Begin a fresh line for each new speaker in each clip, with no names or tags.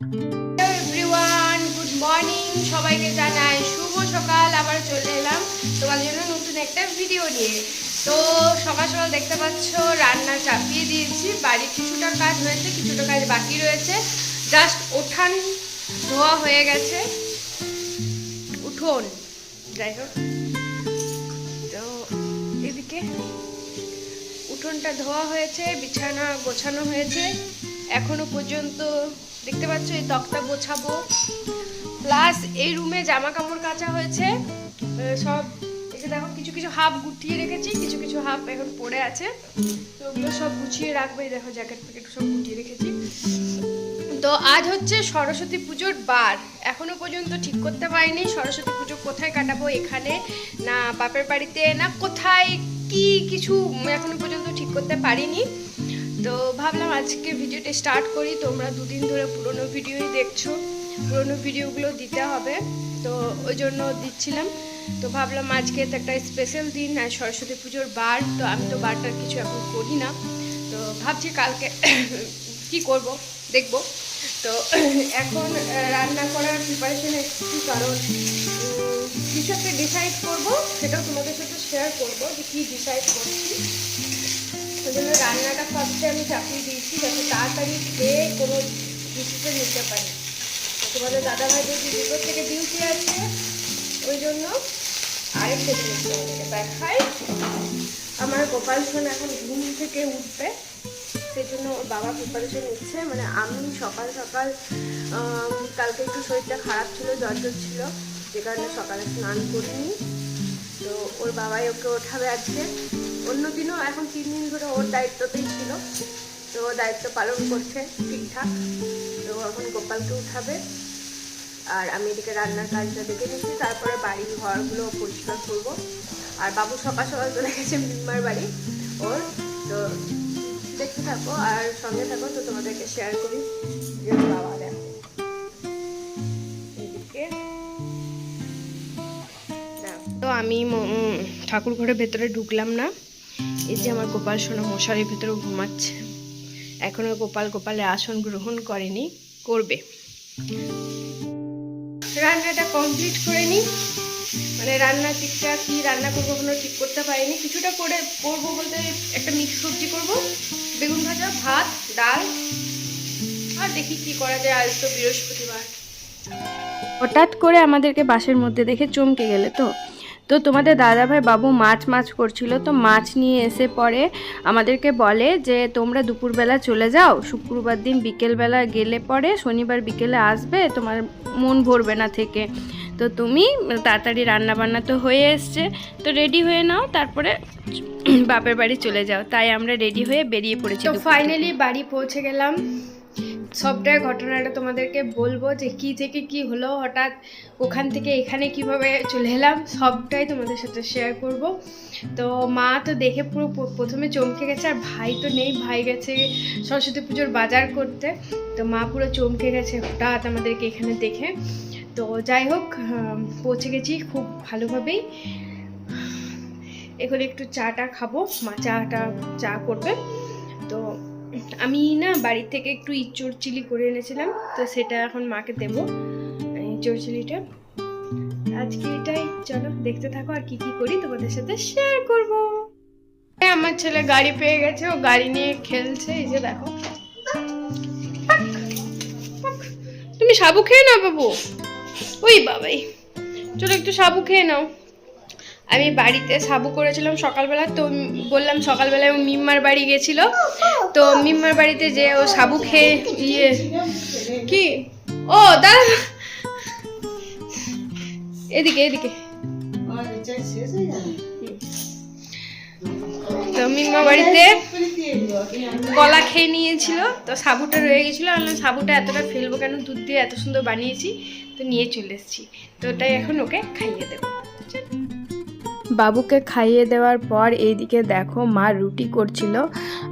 Everyone good morning সবাইকে জানাই শুভ সকাল। আবার চলে এলাম তোমার জন্য নতুন একটা ভিডিও নিয়ে। তো সকাল সকাল দেখতে পাচ্ছ, রান্না চাপিয়ে দিয়েছি। বাড়ির কিছুটা কাজ হয়েছে কিছুটা কাজ বাকি রয়েছে। জাস্ট ওঠান ধোয়া হয়ে গেছে। উঠোন। যাই হোক। তো এদিকে উঠোনটা ধোয়া হয়েছে, বিছানা গোছানো হয়েছে। এখনও পর্যন্ত দেখতে পাচ্ছ এই তক্তা গোছাবো। প্লাস এই রুমে জামা কাপড় কাচা হয়েছে। সব যে দেখো, কিছু কিছু হাফ গুটিয়ে রেখেছি, কিছু কিছু হাফ এখন পড়ে আছে। তো ওগুলো সব গুছিয়ে রাখব দেখো, জ্যাকেট ফ্যাকেট সব গুটিয়ে রেখেছি। তো আজ হচ্ছে সরস্বতী পুজোর বার। এখনও পর্যন্ত ঠিক করতে পারিনি, সরস্বতী পুজো কোথায় কাটাবো, এখানে না বাপের বাড়িতে, না কোথায়, কি কিছু এখনও পর্যন্ত ঠিক করতে পারিনি। তো ভাবলাম আজকে ভিডিওটা স্টার্ট করি। তোমরা দুদিন ধরে পুরনো ভিডিওই দেখছ। পুরনো ভিডিওগুলো দিতে হবে। তো ওই জন্য দিচ্ছিলাম। তো ভাবলাম আজকে তো একটা স্পেশাল দিন, আর সরস্বতী পুজোর বার। তো আমি তো বারটার কিছু এখন করি না। তো ভাবছি কালকে কি করব, দেখব। তো এখন রান্না করার প্রিপারেশন এসেছি কারণ? কিছু একটা ডিসাইড করব, সেটাও তোমাদের সাথে শেয়ার করব যে কী ডিসাইড করছি। ওই জন্য রান্নাটা ফার্স্টে আমি চাপিয়ে দিয়েছি যাতে তাড়াতাড়ি খেয়ে কোনো ডিসিশন নিতে পারি। তোমাদের দাদাভাই যদি দুপুর থেকে ডিউটি আছে, ওই জন্য আরেকটা জিনিস তোমাদেরকে দেখাই, আমার গোপাল সোন এখন ঘুম থেকে উঠবে সেই জন্য ওর বাবা প্রিপারেশন নিচ্ছে। মানে আমি সকাল সকাল কালকে একটু শরীরটা খারাপ ছিল, জ্বর জ্বর ছিল, যে কারণে সকালে স্নান করিনি। তো ওর বাবাই ওকে ওঠাবে আজকে। অন্য দিনও এখন তিন দিন ধরে ওর দায়িত্বতেই ছিল। তো ও দায়িত্ব পালন করছে ঠিকঠাক। তো এখন গোপালকে উঠাবে। আর আমি এদিকে রান্নার কাজটা দেখে নিচ্ছি। তারপরে বাড়ি ঘরগুলো পরিষ্কার করব। আর বাবু সকাল সকাল চলে গেছে মিম্মার বাড়ি ওর। তো দেখতে থাকো আর সঙ্গে থাকো তো তোমাদেরকে শেয়ার করি যে বাবা দেখো। তো আমি ঠাকুর ঘরের ভেতরে ঢুকলাম না। এই যে আমার গোপাল সোনা মশারির ভেতরে ঘুমাচ্ছে। এখনও গোপাল গোপালের আসন গ্রহণ করেনি, করবে। রান্নাটা কমপ্লিট করে নিই মানে রান্নার দিকটা কি রান্না করব কোনো ঠিক করতে পারিনি। কিছুটা করে করব বলতে একটা মিক্স সবজি করব। বেগুন ভাজা, ভাত, ডাল। আর দেখি কি করা যায়, আজ তো বৃহস্পতিবার। হঠাৎ করে আমাদেরকে বাসের মধ্যে দেখে চমকে গেলে তো? তো তোমাদের দাদাভাই বাবু মাছ মাছ করছিল তো মাছ নিয়ে এসে পরে আমাদেরকে বলে যে তোমরা দুপুরবেলা চলে যাও শুক্রবার দিন বিকেলবেলা গেলে পরে শনিবার বিকেলে আসবে তোমার মন ভরবে না থেকে। তো তুমি তাড়াতাড়ি রান্না বান্না তো হয়ে এসছে তো রেডি হয়ে নাও তারপরে বাপের বাড়ি চলে যাও। তাই আমরা রেডি হয়ে বেরিয়ে পড়েছি তো ফাইনালি বাড়ি পৌঁছে গেলাম। সবটাই ঘটনাটা তোমাদেরকে বলব যে কি থেকে কি হলো, হঠাৎ ওখান থেকে এখানে কীভাবে চলে এলাম, সবটাই তোমাদের সাথে শেয়ার করব। তো মা তো দেখে পুরো প্রথমে চমকে গেছে, আর ভাই তো নেই, ভাই গেছে সরস্বতী পুজোর বাজার করতে। তো মা পুরো চমকে গেছে হঠাৎ আমাদেরকে এখানে দেখে। তো যাই হোক পৌঁছে গেছি খুব ভালোভাবেই। এখন একটু চাটা খাব, মা চাটা, চা করবে। তো আমি না বাড়ির থেকে একটু ইঁচড় চিলি করে এনেছিলাম, তো সেটা এখন মাকে দেব ইঁচড় চিলিটা। আজকে এটাই, চলো দেখতে থাকো আর কি কি করি, তোমাদের সাথে শেয়ার করব। আমার ছেলে গাড়ি পেয়ে গেছে, ও গাড়ি নিয়ে খেলছে, এই যে দেখো। তুমি সাবু খেয়ে নাও বাবু। ওই বাবাই, চলো একটু সাবু খেয়ে নাও। আমি বাড়িতে সাবু করেছিলাম সকালবেলা, তো বললাম সকালবেলায় ও মিম্মার বাড়ি গেছিল। তো মিম্মার বাড়িতে যে ও সাবু খেয়ে ইয়ে কি? ও, দাদা! এদিকে এদিকে। তো মিম্মা বাড়িতে কলা খেয়ে নিয়েছিল, তো সাবুটা রয়ে গেছিল। আমি সাবুটা এতটা ফেলব কেন? দুধ দিয়ে এত সুন্দর বানিয়েছি, তো নিয়ে চলে এসেছি। তো ওটাই এখন ওকে খাইয়ে দেবো। বাবুকে খাইয়ে দেওয়ার পর এইদিকে দেখো মা রুটি করছিল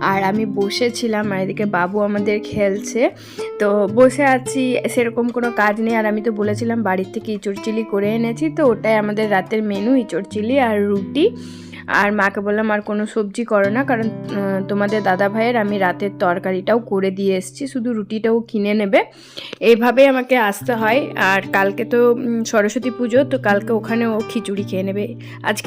আর আমি বসেছিলাম আর এদিকে বাবু আমাদের খেলছে। তো বসে আছি, সেরকম কোনো কাজ নেই। আর আমি তো বলেছিলাম বাড়ির থেকে ইঁচড় চিলি করে এনেছি, তো ওটাই আমাদের রাতের মেনু ইঁচড় চিলি আর রুটি। আর মাকে বললাম, আর কোনো সবজি করো না, কারণ তোমাদের দাদা ভাইয়ের আমি রাতের তরকারিটাও করে দিয়ে এসছি, শুধু রুটিটাও কিনে নেবে। এইভাবেই আমাকে আসতে হয়। আর কালকে তো সরস্বতী পুজো, তো কালকে ওখানে ও খিচুড়ি খেয়ে নেবে। আজকের